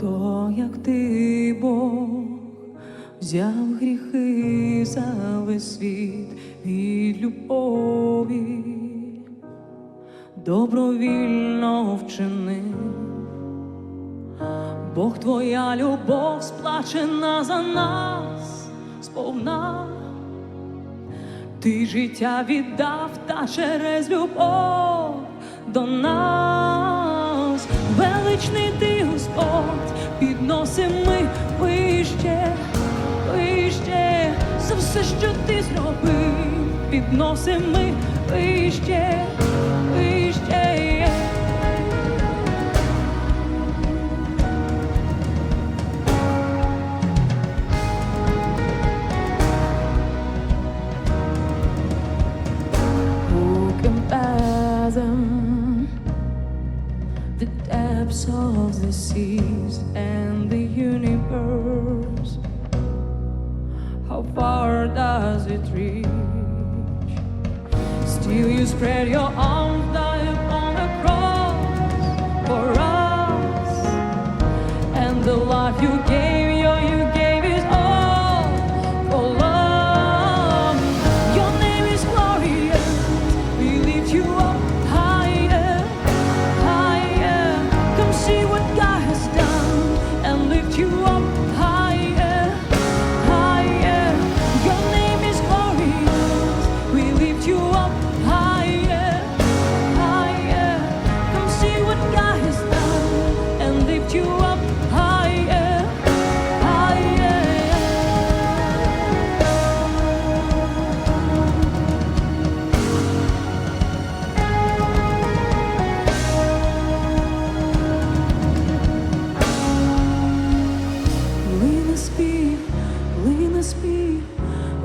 хто як ти Бог взяв гріхи за весь світ від любові, добровільно вчинив. Бог твоя любов сплачена за нас сповна. Ти життя віддав та через любов до нас. Величний ти підносим ми вище, вище за все, що ти зробив, підносим ми вище, вище. Of the seas it reach? Still, you spread your arms down upon the cross for us, and the life you gave,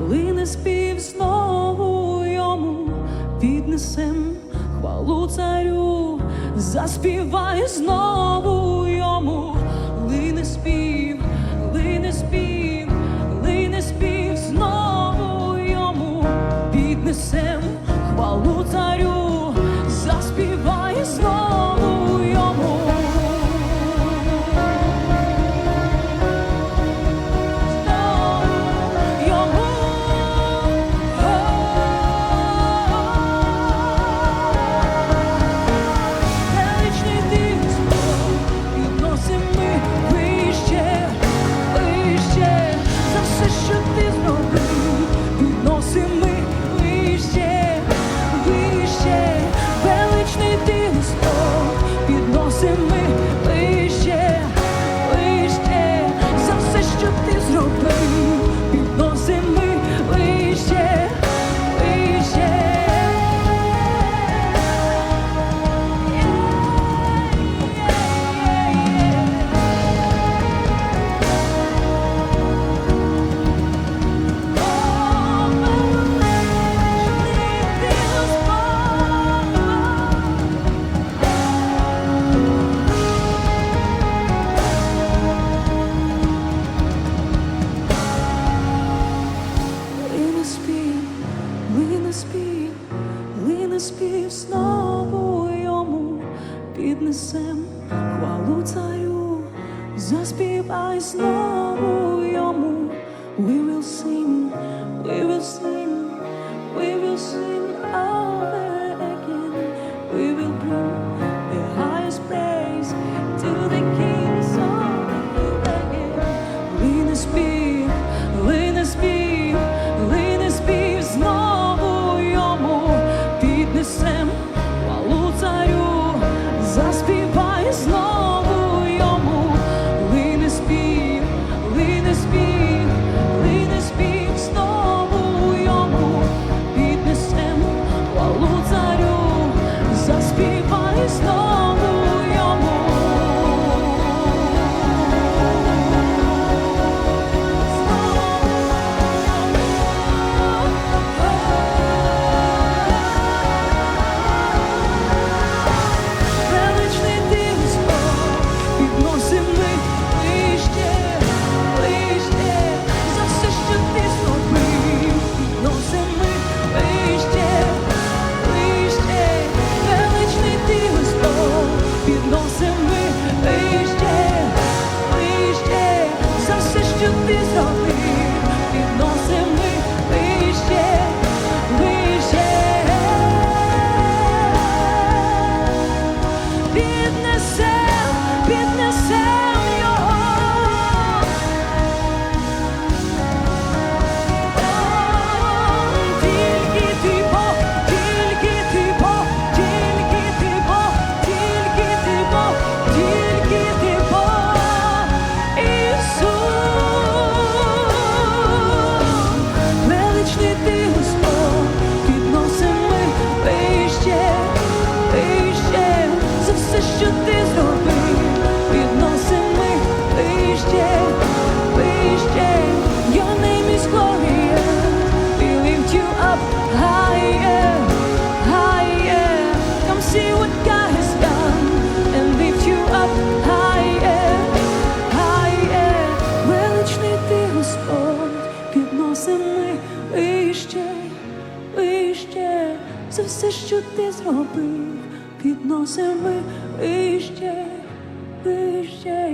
лине спів знову йому піднесем хвалу царю, заспівай знову йому, Заспівай знову йому, we will sing, we will sing, we will sing over again, we will bring the highest praise to the King of the again. We не спів, ви не спів, ви не спів знову йому, піднесем. Все, що ти зробив, підносимо ми вище, вище.